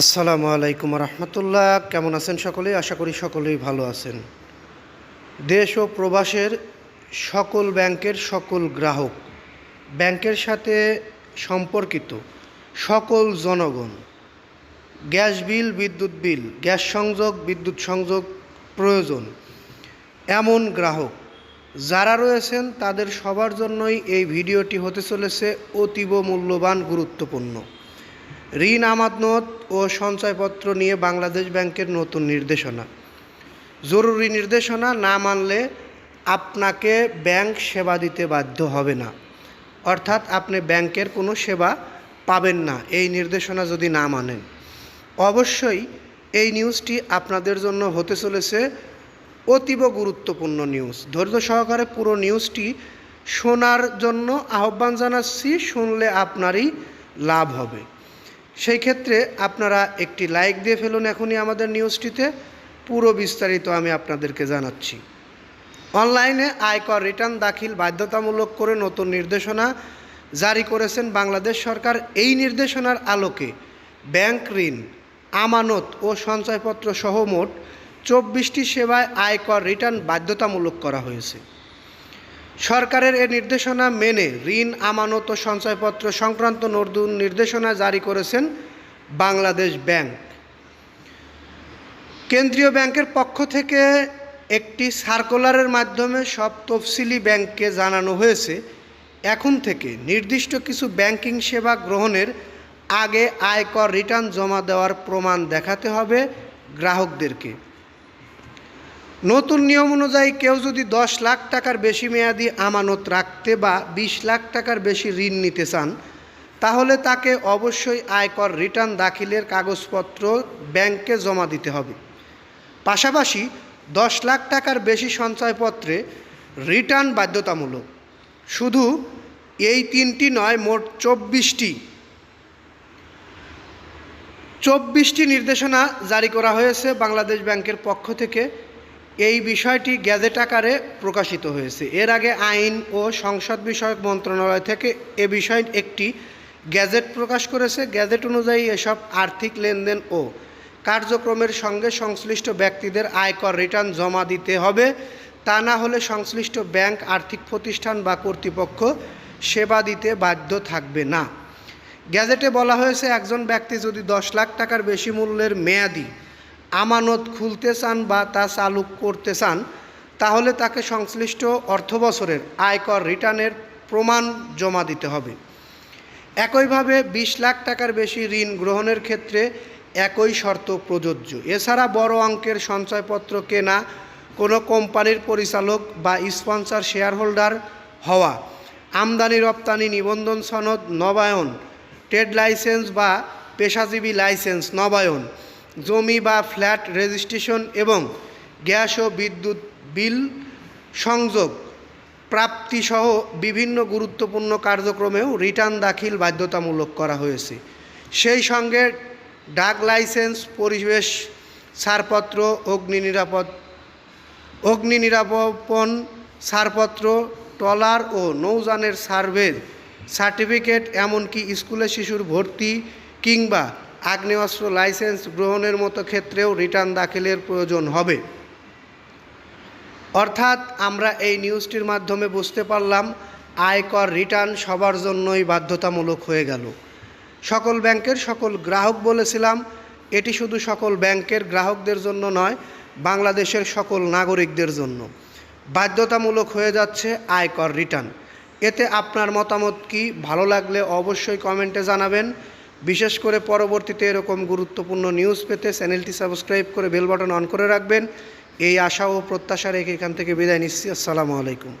আসসালামু আলাইকুম রহমতুল্লাহ। কেমন আছেন সকলেই আশা করি সকলেই ভালো আছেন। দেশ ও প্রবাসের সকল ব্যাংকের সকল গ্রাহক, ব্যাংকের সাথে সম্পর্কিত সকল জনগণ, গ্যাস বিল, বিদ্যুৎ বিল, গ্যাস সংযোগ, বিদ্যুৎ সংযোগ প্রয়োজন এমন গ্রাহক যারা রয়েছেন, তাদের সবার জন্যই এই ভিডিওটি হতে চলেছে অতীব মূল্যবান, গুরুত্বপূর্ণ। ঋণ, আমানত ও সঞ্চয়পত্র নিয়ে বাংলাদেশ ব্যাংকের নতুন নির্দেশনা। জরুরি নির্দেশনা না মানলে আপনাকে ব্যাংক সেবা দিতে বাধ্য হবে না। অর্থাৎ আপনি ব্যাংকের কোনো সেবা পাবেন না, এই নির্দেশনা যদি না মানেন। অবশ্যই এই নিউজটি আপনাদের জন্য হতে চলেছে অতীব গুরুত্বপূর্ণ নিউজ। ধৈর্য সহকারে পুরো নিউজটি শোনার জন্য আহ্বান জানাচ্ছি, শুনলে আপনারই লাভ হবে। সেই ক্ষেত্রে আপনারা একটি লাইক দিয়ে ফেলুন এখনই আমাদের নিউজটিতে পুরো বিস্তারিত আমি আপনাদেরকে জানাচ্ছি। অনলাইনে আয়কর রিটার্ন দাখিল বাধ্যতামূলক করে নতুন নির্দেশনা জারি করেছেন বাংলাদেশ সরকার। এই নির্দেশনার আলোকে ব্যাংক ঋণ, আমানত ও সঞ্চয়পত্র সহ মোট চব্বিশটি সেবায় আয়কর রিটার্ন বাধ্যতামূলক করা হয়েছে। সরকারের এ নির্দেশনা মেনে ঋণ, আমানত ও সঞ্চয়পত্র সংক্রান্ত নতুন নির্দেশনা জারি করেছেন বাংলাদেশ ব্যাংক। কেন্দ্রীয় ব্যাংকের পক্ষ থেকে একটি সার্কুলারের মাধ্যমে সব তফসিলি ব্যাংককে জানানো হয়েছে, এখন থেকে নির্দিষ্ট কিছু ব্যাংকিং সেবা গ্রহণের আগে আয়কর রিটার্ন জমা দেওয়ার প্রমাণ দেখাতে হবে গ্রাহকদেরকে। নতুন নিয়ম অনুযায়ী কেউ যদি দশ লাখ টাকার বেশি মেয়াদি আমানত রাখতে বা বিশ লাখ টাকার বেশি ঋণ নিতে চান, তাহলে তাকে অবশ্যই আয়কর রিটার্ন দাখিলের কাগজপত্র ব্যাংকে জমা দিতে হবে। পাশাপাশি দশ লাখ টাকার বেশি সঞ্চয়পত্রে রিটার্ন বাধ্যতামূলক। শুধু এই তিনটি নয়, মোট চব্বিশটি চব্বিশটি নির্দেশনা জারি করা হয়েছে বাংলাদেশ ব্যাংকের পক্ষ থেকে। এই বিষয়টি গ্যাজেট আকারে প্রকাশিত হয়েছে। এর আগে আইন ও সংসদ বিষয়ক মন্ত্রণালয় থেকে এ বিষয়ে একটি গ্যাজেট প্রকাশ করেছে। গ্যাজেট অনুযায়ী এসব আর্থিক লেনদেন ও কার্যক্রমের সঙ্গে সংশ্লিষ্ট ব্যক্তিদের আয়কর রিটার্ন জমা দিতে হবে। তা না হলে সংশ্লিষ্ট ব্যাংক, আর্থিক প্রতিষ্ঠান বা কর্তৃপক্ষ সেবা দিতে বাধ্য থাকবে না। গ্যাজেটে বলা হয়েছে, একজন ব্যক্তি যদি দশ লাখ টাকার বেশি মূল্যের মেয়াদি আমানত খুলতে চান বা তা চালু করতে চান, তাহলে তাকে সংশ্লিষ্ট অর্থ বছরের আয়কর রিটার্নের প্রমাণ জমা দিতে হবে। একইভাবে বিশ লাখ টাকার বেশি ঋণ গ্রহণের ক্ষেত্রে একই শর্ত প্রযোজ্য। এছাড়া বড় অঙ্কের সঞ্চয়পত্র কেনা, কোনো কোম্পানির পরিচালক বা স্পন্সর শেয়ার হোল্ডার হওয়া, আমদানি রপ্তানি নিবন্ধন সনদ, নবায়ন, ট্রেড লাইসেন্স বা পেশাজীবী লাইসেন্স, নবায়ন জমি বা ফ্ল্যাট রেজিস্ট্রেশন এবং গ্যাস ও বিদ্যুৎ বিল সংযোগ প্রাপ্তিসহ বিভিন্ন গুরুত্বপূর্ণ কার্যক্রমেও রিটার্ন দাখিল বাধ্যতামূলক করা হয়েছে। সেই সঙ্গে ডাক লাইসেন্স, পরিবেশ ছাড়পত্র, অগ্নি নিরাপদ, অগ্নি নিরাপন ছাড়পত্র, ট্রলার ও নৌযানের সার্ভে সার্টিফিকেট, এমনকি স্কুলে শিশুর ভর্তি কিংবা আগ্নেয়াস্ত্র লাইসেন্স গ্রহণের মতো ক্ষেত্রেও রিটার্ন দাখিলের প্রয়োজন হবে। অর্থাৎ আমরা এই নিউজটির মাধ্যমে বুঝতে পারলাম, আয়কর রিটার্ন সবার জন্যই বাধ্যতামূলক হয়ে গেল। সকল ব্যাংকের সকল গ্রাহক বলেছিলাম, এটি শুধু সকল ব্যাংকের গ্রাহকদের জন্য নয়, বাংলাদেশের সকল নাগরিকদের জন্য। বাধ্যতামূলক হয়ে যাচ্ছে আয়কর রিটার্ন। এতে আপনার মতামত কি? ভালো লাগলে অবশ্যই কমেন্টে জানাবেন। বিশেষ করে পরবর্তীতে এরকম গুরুত্বপূর্ণ নিউজ পেতে চ্যানেলটি সাবস্ক্রাইব করে বেল বাটন অন করে রাখবেন। এই আশা ও প্রত্যাশা রেখে এখান থেকে বিদায় নিচ্ছি। আসসালামু আলাইকুম।